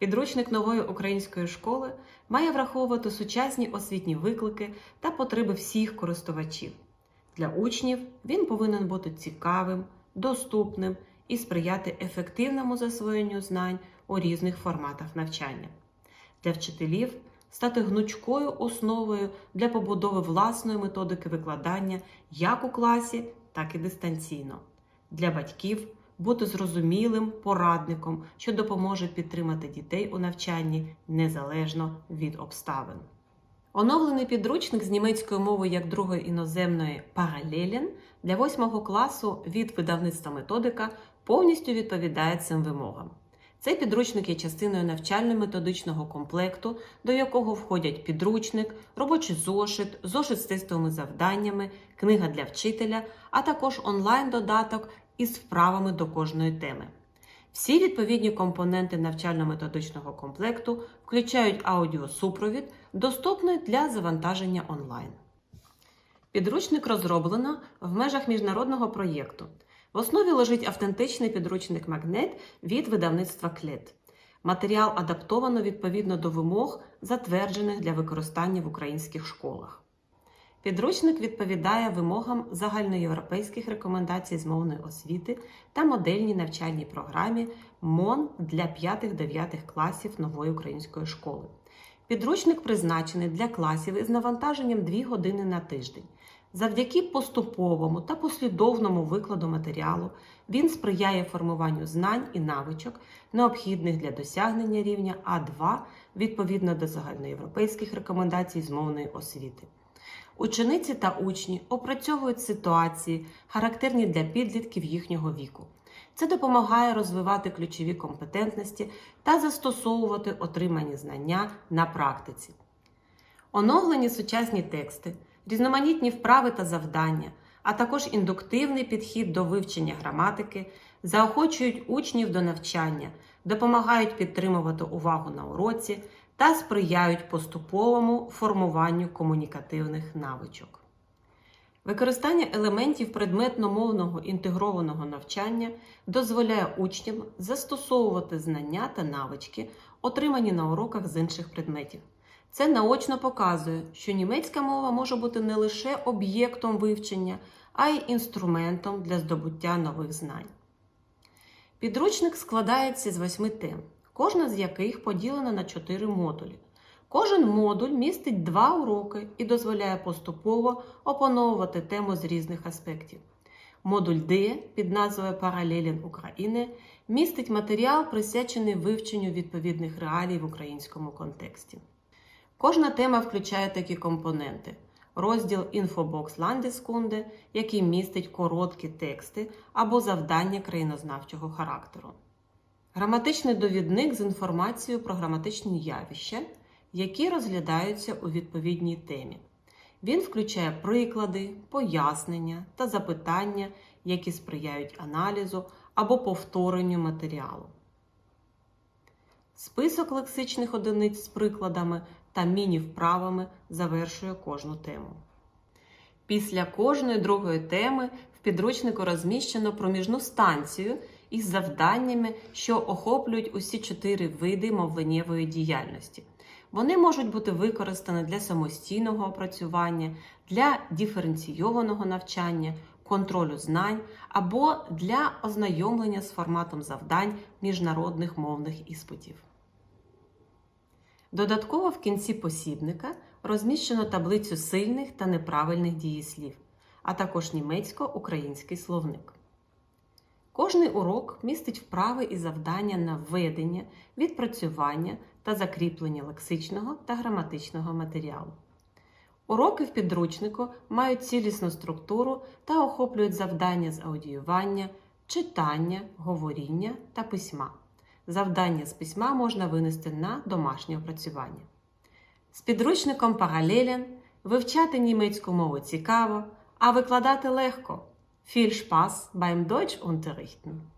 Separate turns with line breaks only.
Підручник нової української школи має враховувати сучасні освітні виклики та потреби всіх користувачів. Для учнів він повинен бути цікавим, доступним і сприяти ефективному засвоєнню знань у різних форматах навчання. Для вчителів стати гнучкою основою для побудови власної методики викладання як у класі, так і дистанційно. Для батьків бути зрозумілим порадником, що допоможе підтримати дітей у навчанні незалежно від обставин. Оновлений підручник з німецькою мовою як другої іноземної Parallelen для 8 класу від видавництва методика повністю відповідає цим вимогам. Цей підручник є частиною навчально-методичного комплекту, до якого входять підручник, робочий зошит, зошит з тестовими завданнями, книга для вчителя, а також онлайн-додаток із вправами до кожної теми. Всі відповідні компоненти навчально-методичного комплекту включають аудіосупровід, доступний для завантаження онлайн. Підручник розроблено в межах міжнародного проєкту. В основі лежить автентичний підручник Магнет від видавництва Клет. Матеріал адаптовано відповідно до вимог, затверджених для використання в українських школах. Підручник відповідає вимогам загальноєвропейських рекомендацій з мовної освіти та модельній навчальній програмі МОН для 5-9 класів нової української школи. Підручник призначений для класів із навантаженням 2 години на тиждень. Завдяки поступовому та послідовному викладу матеріалу він сприяє формуванню знань і навичок, необхідних для досягнення рівня А2 відповідно до загальноєвропейських рекомендацій з мовної освіти. Учениці та учні опрацьовують ситуації, характерні для підлітків їхнього віку. Це допомагає розвивати ключові компетентності та застосовувати отримані знання на практиці. Оновлені сучасні тексти, різноманітні вправи та завдання, а також індуктивний підхід до вивчення граматики, заохочують учнів до навчання, допомагають підтримувати увагу на уроці та сприяють поступовому формуванню комунікативних навичок. Використання елементів предметно-мовного інтегрованого навчання дозволяє учням застосовувати знання та навички, отримані на уроках з інших предметів. Це наочно показує, що німецька мова може бути не лише об'єктом вивчення, а й інструментом для здобуття нових знань. Підручник складається з восьми тем, кожна з яких поділена на чотири модулі. Кожен модуль містить два уроки і дозволяє поступово опановувати тему з різних аспектів. Модуль Д під назвою Паралелін України містить матеріал, присвячений вивченню відповідних реалій в українському контексті. Кожна тема включає такі компоненти: розділ Інфобокс Landeskunde, який містить короткі тексти або завдання країнознавчого характеру. Граматичний довідник з інформацією про граматичні явища, які розглядаються у відповідній темі. Він включає приклади, пояснення та запитання, які сприяють аналізу або повторенню матеріалу. Список лексичних одиниць з прикладами та міні-вправами завершує кожну тему. Після кожної другої теми в підручнику розміщено проміжну станцію із завданнями, що охоплюють усі чотири види мовленнєвої діяльності. Вони можуть бути використані для самостійного опрацювання, для диференційованого навчання, контролю знань або для ознайомлення з форматом завдань міжнародних мовних іспитів. Додатково в кінці посібника розміщено таблицю сильних та неправильних дієслів, а також німецько-український словник. Кожний урок містить вправи і завдання на введення, відпрацювання та закріплення лексичного та граматичного матеріалу. Уроки в підручнику мають цілісну структуру та охоплюють завдання з аудіювання, читання, говоріння та письма. Завдання з письма можна винести на домашнє опрацювання. З підручником Паралелен вивчати німецьку мову цікаво, а викладати легко. Viel Spaß beim Deutschunterrichten!